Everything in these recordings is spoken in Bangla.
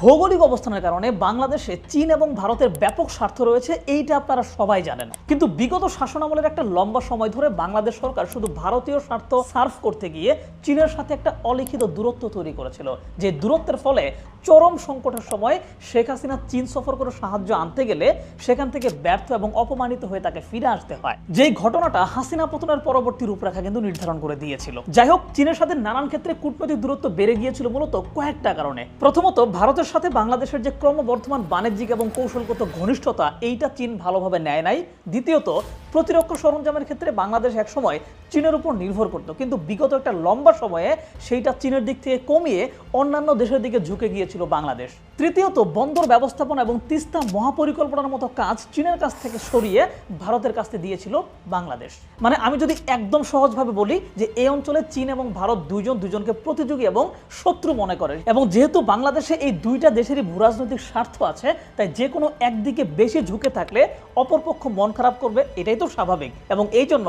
ভৌগোলিক অবস্থানের কারণে বাংলাদেশে চীন এবং ভারতের ব্যাপক স্বার্থ রয়েছে, এইটা আপনারা সবাই জানেন। কিন্তু বিগত শাসনামলের একটা লম্বা সময় ধরে বাংলাদেশ সরকার শুধু ভারতীয় স্বার্থ সার্ভ করতে গিয়ে চীনের সাথে একটা অলিখিত দূরত্ব তৈরি করেছিল, যে দূরত্বের ফলে চরম সংকটের সময় শেখ হাসিনা চীন সফর করে সাহায্য আনতে গেলে সেখান থেকে ব্যর্থ এবং অপমানিত হয়ে তাকে ফিরে আসতে হয়। যেই ঘটনাটা হাসিনা পতনের পরবর্তী রূপরেখা কিন্তু নির্ধারণ করে দিয়েছিল। যাই হোক, চীনের সাথে নানান ক্ষেত্রে কূটনৈতিক দূরত্ব বেড়ে গিয়েছিল মূলত কয়েকটা কারণে। প্রথমত, ভারতের সাথে বাংলাদেশের যে ক্রমবর্ধমান বাণিজ্যিক এবং কৌশলগত ঘনিষ্ঠতা, এইটা চীন ভালোভাবে নেয় নাই। দ্বিতীয়ত, প্রতিরক্ষা সরঞ্জামের ক্ষেত্রে বাংলাদেশ একসময় চীনের উপর নির্ভর করত। কিন্তু বিগত একটা লম্বা সময়ে সেইটা চীনের দিক থেকে কমিয়ে অন্যান্য দেশের দিকে ঝুঁকে গিয়েছিল বাংলাদেশ। তৃতীয়ত, বন্দর ব্যবস্থাপনা এবং তিস্তা মহাপরিকল্পনার মতো কাজ চীনের কাছ থেকে সরিয়ে ভারতের কাছে দিয়েছিল বাংলাদেশ। মানে আমি যদি একদম সহজভাবে বলি যে এই অঞ্চলে চীন এবং ভারত দুইজন দুজনকে প্রতিযোগী এবং শত্রু মনে করে। এবং যেহেতু বাংলাদেশে এই দুইটা দেশেরই ভূরাজনৈতিক স্বার্থ আছে, তাই যে কোনো একদিকে বেশি ঝুঁকে থাকলে অপরপক্ষ মন খারাপ করবে, এটাই তো স্বাভাবিক। এবং এই জন্য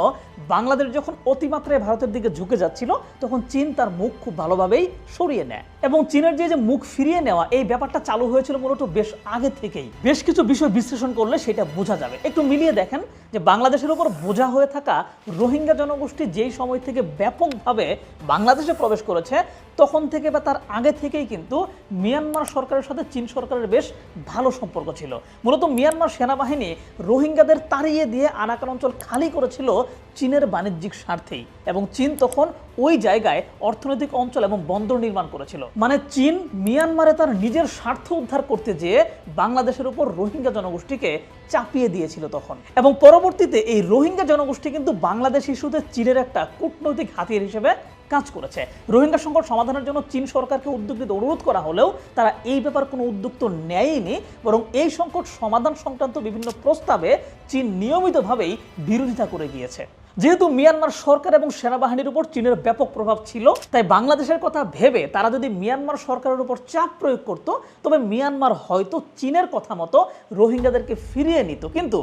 বাংলাদেশ যখন অতিমাত্রায় ভারতের দিকে ঝুঁকে যাচ্ছিল, তখন চীন তার মুখ খুব ভালোভাবেই সরিয়ে নেয়। এবং চীনের যে মুখ ফিরিয়ে নেওয়া, এই ব্যাপারটা চালু হয়েছিল মূলত বেশ আগে থেকেই। বেশ কিছু বিষয় বিশ্লেষণ করলে সেটা বোঝা যাবে। একটু মিলিয়ে দেখেন যে, বাংলাদেশের উপর বোঝা হয়ে থাকা রোহিঙ্গা জনগোষ্ঠী যেই সময় থেকে ব্যাপকভাবে বাংলাদেশে প্রবেশ করেছে, তখন থেকে বা তার আগে থেকেই কিন্তু মিয়ানমার সরকারের সাথে চীন সরকারের বেশ ভালো সম্পর্ক ছিল। মূলত মিয়ানমার সেনাবাহিনী রোহিঙ্গাদের তাড়িয়ে দিয়ে আনাকান অঞ্চল খালি করেছিল চীনের বাণিজ্যিক স্বার্থেই। এবং চীন তখন ওই জায়গায় অর্থনৈতিক অঞ্চল এবং বন্দর নির্মাণ করেছিল। মানে চীন মিয়ানমারে তার নিজের স্বার্থ উদ্ধার করতে যেয়ে বাংলাদেশের উপর রোহিঙ্গা জনগোষ্ঠীকে চাপিয়ে দিয়েছিল তখন। এবং পরবর্তীতে এই রোহিঙ্গা জনগোষ্ঠী কিন্তু বাংলাদেশ ইস্যুতে চীনের একটা কূটনৈতিক হাতিয়ার হিসেবে কাজ করেছে। রোহিঙ্গা সংকট সমাধানের জন্য চীন সরকারকে উদ্যোগ নিতে অনুরোধ করা হলেও তারা এই ব্যাপার কোনো উদ্যোগ তো নেয়নি বরং এই সংকট সমাধান সংক্রান্ত বিভিন্ন প্রস্তাবে চীন নিয়মিতভাবেই বিরোধিতা করে গিয়েছে। যেহেতু মিয়ানমার সরকার এবং সেনাবাহিনীর উপর চীনের ব্যাপক প্রভাব ছিল, তাই বাংলাদেশের কথা ভেবে তারা যদি মিয়ানমার সরকারের উপর চাপ প্রয়োগ করত, তবে মিয়ানমার হয়তো চীনের কথা মতো রোহিঙ্গাদেরকে ফিরিয়ে নিত। কিন্তু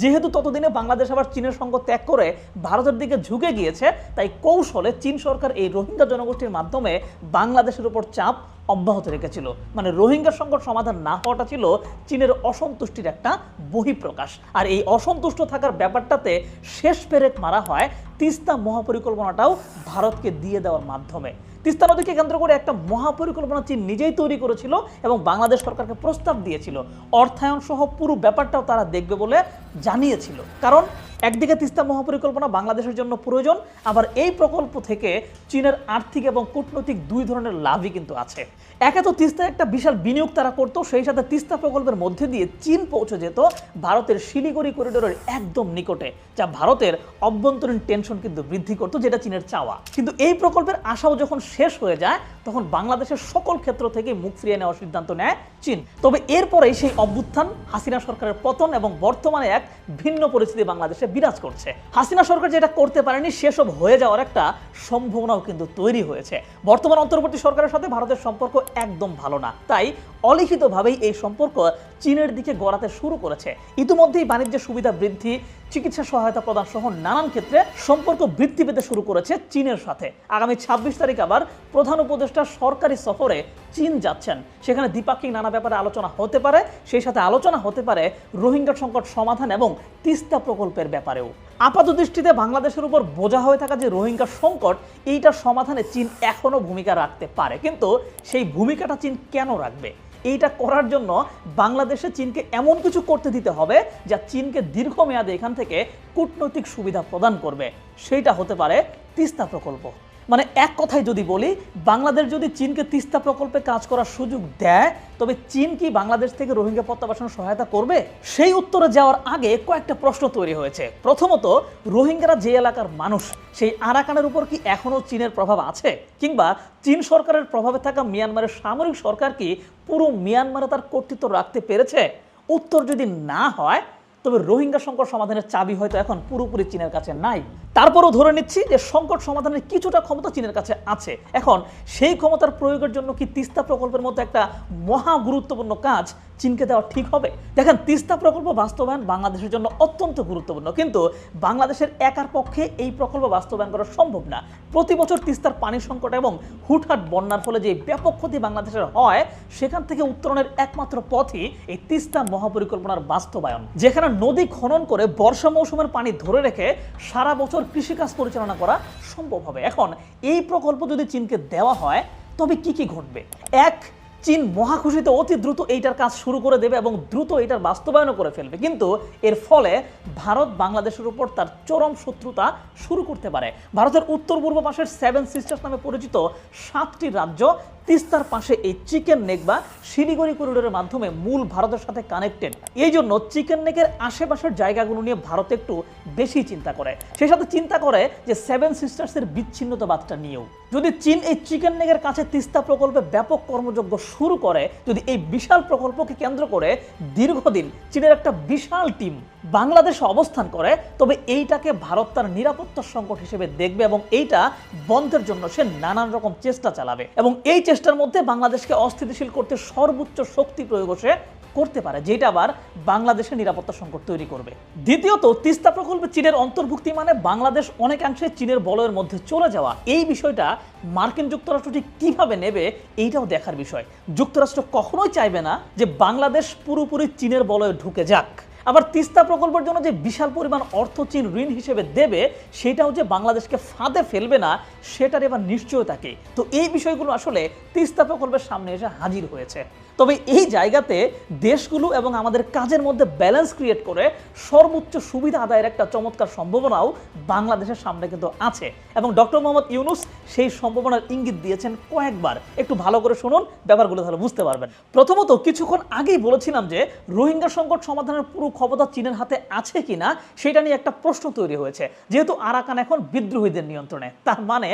যেহেতু ততদিনে বাংলাদেশ আবার চীনের সঙ্গ ত্যাগ করে ভারতের দিকে ঝুঁকে গিয়েছে, তাই কৌশলে চীন সরকার এই রোহিঙ্গা জনগোষ্ঠীর মাধ্যমে বাংলাদেশের উপর চাপ অব্যাহত রেখেছিল। মানে রোহিঙ্গা সংকট সমাধান না হওয়াটা ছিল চীনের অসন্তুষ্টির একটা বহিঃপ্রকাশ। আর এই অসন্তুষ্ট থাকার ব্যাপারটাতে শেষ পেরেক মারা হয় তিস্তা মহাপরিকল্পনাটাও ভারতকে দিয়ে দেওয়ার মাধ্যমে। তিস্তা নদীকে কেন্দ্র করে একটা মহাপরিকল্পনা চীন নিজেই তৈরি করেছিল এবং বাংলাদেশ সরকারকে প্রস্তাব দিয়েছিল। অর্থায়ন সহ পুরো ব্যাপারটাও তারা দেখবে বলে জানিয়েছিল। কারণ একদিকে তিস্তা মহাপরিকল্পনা বাংলাদেশের জন্য প্রয়োজন, আবার এই প্রকল্প থেকে চীনের আর্থিক এবং কূটনৈতিক দুই ধরনের লাভই কিন্তু আছে। একে তো তিস্তায় একটা বিশাল বিনিয়োগ তারা করতো, সেই সাথে তিস্তা প্রকল্পের মধ্যে দিয়ে চীন পৌঁছে যেত ভারতের শিলিগুড়ি করিডোরের একদম নিকটে, যা ভারতের অভ্যন্তরীণ টেনশন কিন্তু বৃদ্ধি করতো, যেটা চীনের চাওয়া। কিন্তু এই প্রকল্পের আশাও যখন শেষ হয়ে যায়, তখন বাংলাদেশের সকল ক্ষেত্র থেকে মুখ ফিরিয়ে নেওয়ার সিদ্ধান্ত নেয় চীন। তবে এরপরেই সেই অভ্যুত্থান হাসিনা সরকারের পতন এবং বর্তমানে এক ভিন্ন পরিস্থিতি বাংলাদেশে বিরাজ করছে। হাসিনা সরকার যেটা করতে পারেনি, সেসব হয়ে যাওয়ার একটা সম্ভাবনাও কিন্তু তৈরি হয়েছে। বর্তমান অন্তর্বর্তী সরকারের সাথে ভারতের সম্পর্ক একদম ভালো না। তাই অলিখিতভাবেই এই সম্পর্ক চীনের দিকে গড়াতে শুরু করেছে। ইতিমধ্যেই বাণিজ্যের সুবিধা বৃদ্ধি চিকিৎসা সহায়তা প্রদান সহ নানান ক্ষেত্রে সম্পর্ক বৃদ্ধি পেতে শুরু করেছে চীনের সাথে। আগামী ছাব্বিশ তারিখ আবার প্রধান উপদেষ্টা সরকারি সফরে চীন যাচ্ছেন। সেখানে দ্বিপাক্ষিক নানা ব্যাপারে আলোচনা হতে পারে, সেই সাথে আলোচনা হতে পারে রোহিঙ্গা সংকট সমাধান এবং তিস্তা প্রকল্পের ব্যাপারেও। আপাত দৃষ্টিতে বাংলাদেশের উপর বোঝা হয়ে থাকা যে রোহিঙ্গা সংকট, এইটার সমাধানে চীন এখনও ভূমিকা রাখতে পারে। কিন্তু সেই ভূমিকাটা চীন কেন রাখবে? এইটা করার জন্য বাংলাদেশে চীনকে এমন কিছু করতে দিতে হবে যা চীনকে দীর্ঘমেয়াদে এখান থেকে কূটনৈতিক সুবিধা প্রদান করবে। সেইটা হতে পারে তিস্তা প্রকল্প। মানে এক কথায় যদি বলি, বাংলাদেশ যদি চীনকে তিস্তা প্রকল্পে কাজ করার সুযোগ দেয়, তবে চীন কি বাংলাদেশ থেকে রোহিঙ্গা প্রত্যাবাসন সহায়তা করবে? সেই উত্তরে যাওয়ার আগে কয়েকটা প্রশ্ন তৈরি হয়েছে। প্রথমত, রোহিঙ্গারা যে এলাকার মানুষ, সেই আরাকানের উপর কি এখনও চীনের প্রভাব আছে? কিংবা চীন সরকারের প্রভাবে থাকা মিয়ানমারের সামরিক সরকার কি পুরো মিয়ানমারে তার কর্তৃত্ব রাখতে পেরেছে? উত্তর যদি না হয় তবে রোহিঙ্গা সংকট সমাধানের চাবি হয়তো এখন পুরোপুরি চীনের কাছে নাই। তারপরও ধরে নিচ্ছি যে সংকট সমাধানের কিছুটা ক্ষমতা চীনের কাছে আছে। এখন সেই ক্ষমতার প্রয়োগের জন্য কি তিস্তা প্রকল্পের মতো একটা মহা গুরুত্বপূর্ণ কাজ চীনকে দেওয়া ঠিক হবে? দেখেন, তিস্তা প্রকল্প বাস্তবায়ন বাংলাদেশের জন্য অত্যন্ত গুরুত্বপূর্ণ। কিন্তু বাংলাদেশের একার পক্ষে এই প্রকল্প বাস্তবায়ন করা সম্ভব না। প্রতি বছর তিস্তার পানি সংকট এবং হুটহাট বন্যার ফলে যে ব্যাপক ক্ষতি বাংলাদেশের হয়, সেখান থেকে উত্তরণের একমাত্র পথই এই তিস্তা মহাপরিকল্পনার বাস্তবায়ন। যেখানে নদী খনন করে বর্ষা মৌসুমের পানি ধরে রেখে সারা বছর কৃষিকাজ পরিচালনা করা সম্ভব হবে। এখন এই প্রকল্প যদি চীনকে দেওয়া হয়, তবে কি কি ঘটবে? এক চীন মহাখুশিতে অতি দ্রুত এইটার কাজ শুরু করে দেবে এবং দ্রুত এইটার বাস্তবায়নও করে ফেলবে। কিন্তু এর ফলে ভারত বাংলাদেশের উপর তার চরম শত্রুতা শুরু করতে পারে। ভারতের উত্তর পূর্ব পাশের সেভেন সিস্টার্স নামে পরিচিত সাতটি রাজ্য তিস্তার পাশে এই চিকেন নেক বা শিলিগুড়ি করিডোরের মাধ্যমে মূল ভারতের সাথে কানেক্টেড এই জন্য চিকেন নেকের আশেপাশের জায়গাগুলো নিয়ে ভারত একটু বেশি চিন্তা করে। সেই সাথে চিন্তা করে যে সেভেন সিস্টার্সের বিচ্ছিন্নতাবাদটা নিয়েও। যদি চীন এই চিকেন নেকের কাছে তিস্তা প্রকল্পে ব্যাপক কর্মযজ্ঞ শুরু করে যদি এই বিশাল প্রকল্পকে কেন্দ্র করে দীর্ঘদিন চীনের একটা বিশাল টিম বাংলাদেশে অবস্থান করে, তবে এইটাকে ভারত তার নিরাপত্তার সংকট হিসেবে দেখবে এবং এইটা বন্ধের জন্য সে নানান রকম চেষ্টা চালাবে। এবং এই চেষ্টার মধ্যে বাংলাদেশকে অস্থিতিশীল করতে সর্বোচ্চ শক্তি প্রয়োগ সে করতে পারে, যেটা আবার বাংলাদেশের নিরাপত্তা সংকট তৈরি করবে। দ্বিতীয়ত, তিস্তা প্রকল্পে চীনের অন্তর্ভুক্তি মানে বাংলাদেশ অনেকাংশে চীনের বলয়ের মধ্যে চলে যাওয়া। এই বিষয়টা মার্কিন যুক্তরাষ্ট্র ঠিক কীভাবে নেবে, এইটাও দেখার বিষয়। যুক্তরাষ্ট্র কখনোই চাইবে না যে বাংলাদেশ পুরোপুরি চীনের বলয়ে ঢুকে যাক। আবার তিস্তা প্রকল্পের জন্য যে বিশাল পরিমাণ অর্থ চীন ঋণ হিসেবে দেবে, সেটাও যে বাংলাদেশকে ফাঁদে ফেলবে না, সেটার এবার নিশ্চয়তা কি? তো এই বিষয়গুলো আসলে তিস্তা প্রকল্পের সামনে এসে হাজির হয়েছে। তবে এই জায়গাতে দেশগুলো এবং আমাদের কাজের মধ্যে ব্যালেন্স ক্রিয়েট করে সর্বোচ্চ সুবিধা আদায়ের একটা চমৎকার সম্ভাবনাও বাংলাদেশের সামনে কিন্তু আছে। এবং ডক্টর মোহাম্মদ ইউনুস সেই সম্ভাবনার ইঙ্গিত দিয়েছেন কয়েকবার। একটু ভালো করে শুনুন, ব্যাপারগুলো তাহলে বুঝতে পারবেন। প্রথমত কিছুক্ষণ আগেই বলেছিলাম যে রোহিঙ্গা সংকট সমাধানের পুরো ক্ষমতা চীনের হাতে আছে কিনা, সেটা নিয়ে একটা প্রশ্ন তৈরি হয়েছে। যেহেতু আরাকান এখন বিদ্রোহীদের নিয়ন্ত্রণে, তার মানে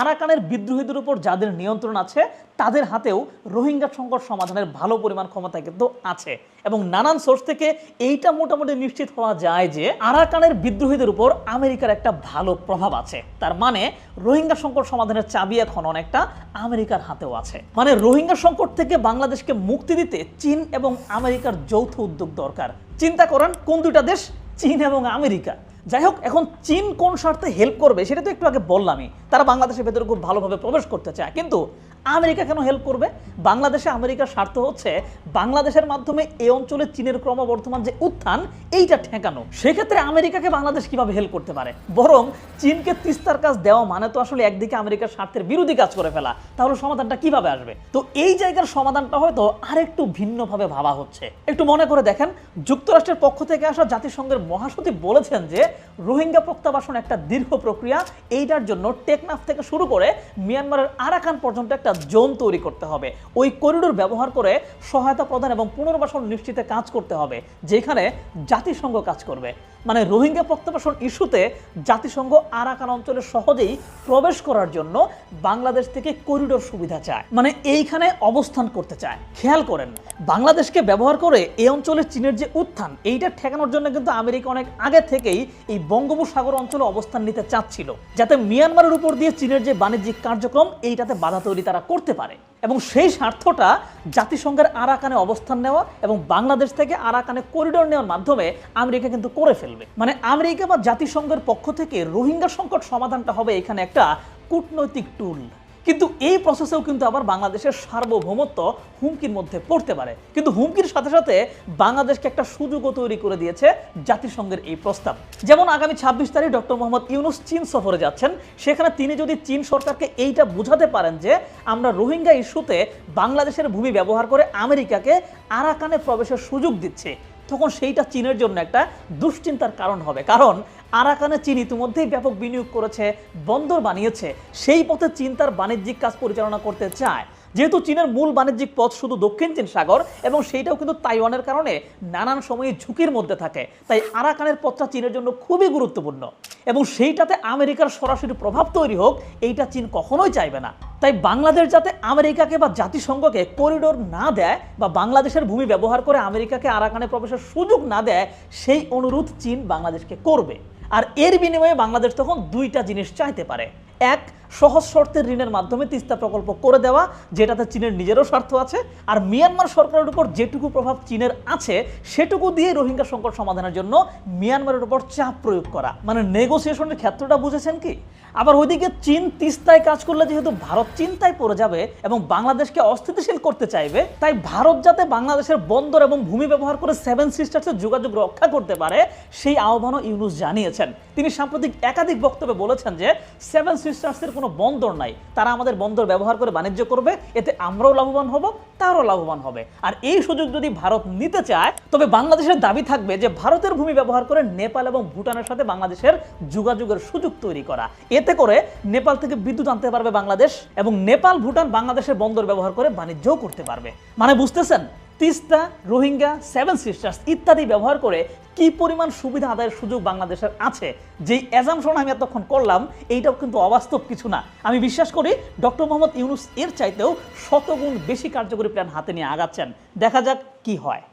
আরাকানের বিদ্রোহীদের উপর যাদের নিয়ন্ত্রণ আছে, তাদের হাতেও রোহিঙ্গা সংকট সমাধানের ভালো পরিমাণ ক্ষমতা কিন্তু আছে। এবং নানান সোর্স থেকে এইটা মোটামুটি নিশ্চিত হওয়া যায় যে, আরাকানের বিদ্রোহীদের উপর আমেরিকার একটা ভালো প্রভাব আছে। তার মানে রোহিঙ্গা সংকট সমাধানের চাবি এখন অনেকটা আমেরিকার হাতেও আছে। মানে রোহিঙ্গা সংকট থেকে বাংলাদেশকে মুক্তি দিতে চীন এবং আমেরিকার যৌথ উদ্যোগ দরকার। চিন্তা করেন কোন দুইটা দেশ, চীন এবং আমেরিকা। যাই হোক, এখন চীন কোন স্বার্থে হেল্প করবে, সেটা তো একটু আগে বললামই। তারা বাংলাদেশের ভেতরে খুব ভালোভাবে প্রবেশ করতে চায়। কিন্তু আমেরিকা কেন হেল্প করবে? বাংলাদেশে আমেরিকার স্বার্থ হচ্ছে বাংলাদেশের মাধ্যমে এই অঞ্চলে চীনের ক্রমবর্ধমান যে উত্থান, এইটা ঠেকানো। সেক্ষেত্রে আমেরিকাকে বাংলাদেশ কীভাবে হেল্প করতে পারে? বরং চীনকে তিস্তার কাজ দেওয়া মানে তো আসলে একদিকে আমেরিকার স্বার্থের বিরোধী কাজ করে ফেলা। তাহলে সমাধানটা কীভাবে আসবে? তো এই জায়গার সমাধানটা হয়তো আরেকটু ভিন্নভাবে ভাবা হচ্ছে। একটু মনে করে দেখেন, যুক্তরাষ্ট্রের পক্ষ থেকে আসা জাতিসংঘের মহাসচিব বলেছেন যে, রোহিঙ্গা প্রত্যাবাসন একটা দীর্ঘ প্রক্রিয়া, এইটার জন্য টেকনাফ থেকে শুরু করে মিয়ানমারের আরাকান পর্যন্ত একটা জোন তৈরি করতে হবে। ওই করিডোর ব্যবহার করে সহায়তা প্রদান এবং পুনর্বাসন নিশ্চিতে কাজ করতে হবে, যেখানে জাতিসংঘ কাজ করবে। মানে রোহিঙ্গা প্রত্যাবাসন ইস্যুতে জাতিসংঘ আরাকান অঞ্চলে সহজেই প্রবেশ করার জন্য বাংলাদেশ থেকে করিডোর সুবিধা চায়। মানে এইখানে অবস্থান করতে চায়। খেয়াল করেন, বাংলাদেশকে ব্যবহার করে এই অঞ্চলে চীনের যে উত্থান, এইটা ঠেকানোর জন্য কিন্তু আমেরিকা অনেক আগে থেকেই এই বঙ্গোপসাগর অঞ্চলে অবস্থান নিতে চাচ্ছিল। যাতে মিয়ানমারের উপর দিয়ে চীনের যে বাণিজ্যিক কার্যক্রম, এইটাতে বাধা তৈরি তারা করতে পারে। এবং সেই স্বার্থটা জাতিসংঘের আরাকানে অবস্থান নেওয়া এবং বাংলাদেশ থেকে আরাকানে করিডোর নেওয়ার মাধ্যমে আমেরিকা কিন্তু করে ফেলবে। মানে আমেরিকা বা জাতিসংঘের পক্ষ থেকে রোহিঙ্গা সংকট সমাধানটা হবে এখানে একটা কূটনৈতিক টুল কিন্তু এই প্রসেসেও কিন্তু আবার বাংলাদেশের সার্বভৌমত্ব হুমকির মধ্যে পড়তে পারে। কিন্তু হুমকির সাথে সাথে বাংলাদেশকে একটা সুযোগও তৈরি করে দিয়েছে জাতিসংঘের এই প্রস্তাব। যেমন আগামী ছাব্বিশ তারিখ ডক্টর মোহাম্মদ ইউনুস চীন সফরে যাচ্ছেন। সেখানে তিনি যদি চীন সরকারকে এইটা বোঝাতে পারেন যে আমরা রোহিঙ্গা ইস্যুতে বাংলাদেশের ভূমি ব্যবহার করে আমেরিকাকে আরাকানে প্রবেশের সুযোগ দিচ্ছে, তখন সেইটা চীনের জন্য একটা দুশ্চিন্তার কারণ হবে। কারণ আরাকানে চীন ইতিমধ্যেই ব্যাপক বিনিয়োগ করেছে, বন্দর বানিয়েছে। সেই পথে চীন তার বাণিজ্যিক কাজ পরিচালনা করতে চায়। যেহেতু চীনের মূল বাণিজ্যিক পথ শুধু দক্ষিণ চীন সাগর এবং সেইটাও কিন্তু তাইওয়ানের কারণে নানান সময়ে ঝুঁকির মধ্যে থাকে। তাই আরাকানের পথটা চীনের জন্য খুবই গুরুত্বপূর্ণ এবং সেইটাতে আমেরিকার সরাসরি প্রভাব তৈরি হোক, এইটা চীন কখনোই চাইবে না। তাই বাংলাদেশ যাতে আমেরিকাকে বা জাতিসংঘকে করিডোর না দেয় বা বাংলাদেশের ভূমি ব্যবহার করে আমেরিকাকে আরাকানে প্রবেশের সুযোগ না দেয়, সেই অনুরোধ চীন বাংলাদেশকে করবে। আর এর বিনিময়ে বাংলাদেশ তখন দুইটা জিনিস চাইতে পারে। এক সহজ শর্তের ঋণের মাধ্যমে তিস্তা প্রকল্প করে দেওয়া, যেটাতে চীনের নিজেরও স্বার্থ আছে, আর মিয়ানমার সরকারের উপর যেটুকু প্রভাব চীনের আছে, সেটুকু দিয়ে রোহিঙ্গা সংকট সমাধানের জন্য মিয়ানমারের উপর চাপ প্রয়োগ করা। মানে নেগোসিয়েশনের ক্ষেত্রটা বুঝেছেন কি? আবার ওইদিকে চীন তিস্তায় কাজ করলে যেহেতু ভারত চিন্তায় পড়ে যাবে এবং বাংলাদেশকে অস্থিতিশীল করতে চাইবে, তাই ভারত যাতে বাংলাদেশের বন্দর এবং ভূমি ব্যবহার করে সেভেন সিস্টার্সের যোগাযোগ রক্ষা করতে পারে, সেই আহ্বানও ইউনুস জানিয়েছেন। তিনি সাম্প্রতিক একাধিক বক্তব্যে বলেছেন যে, সেভেন সিস্টার্সের কোনো বন্দর নাই। তারা আমাদের বন্দর ব্যবহার করে বাণিজ্য করবে, এতে আমরাও লাভবান হব, তারাও লাভবান হবে। আর এই সুযোগ যদি ভারত নিতে চায়, তবে বাংলাদেশের দাবি থাকবে যে ভারতের ভূমি ব্যবহার করে নেপাল এবং ভুটানের সাথে বাংলাদেশের যোগাযোগের সুযোগ তৈরি করা। এতে করে নেপাল থেকে বিদ্যুৎ আনতে পারবে বাংলাদেশ এবং নেপাল, ভুটান বাংলাদেশের বন্দর ব্যবহার করে বাণিজ্যও করতে পারবে। মানে বুঝতেছেন? তিস্তা, রোহিঙ্গা, সেভেন সিস্টার্স ইত্যাদি ব্যবহার করে কি পরিমাণ সুবিধা আদায়ের সুযোগ বাংলাদেশের আছে? যেই অ্যাজামশন আমি এতক্ষণ করলাম, এইটাও কিন্তু অবাস্তব কিছু না। আমি বিশ্বাস করি ডক্টর মোহাম্মদ ইউনুস এর চাইতেও শতগুণ বেশি কার্যকরী প্ল্যান হাতে নিয়ে আগাচ্ছেন। দেখা যাক কি হয়।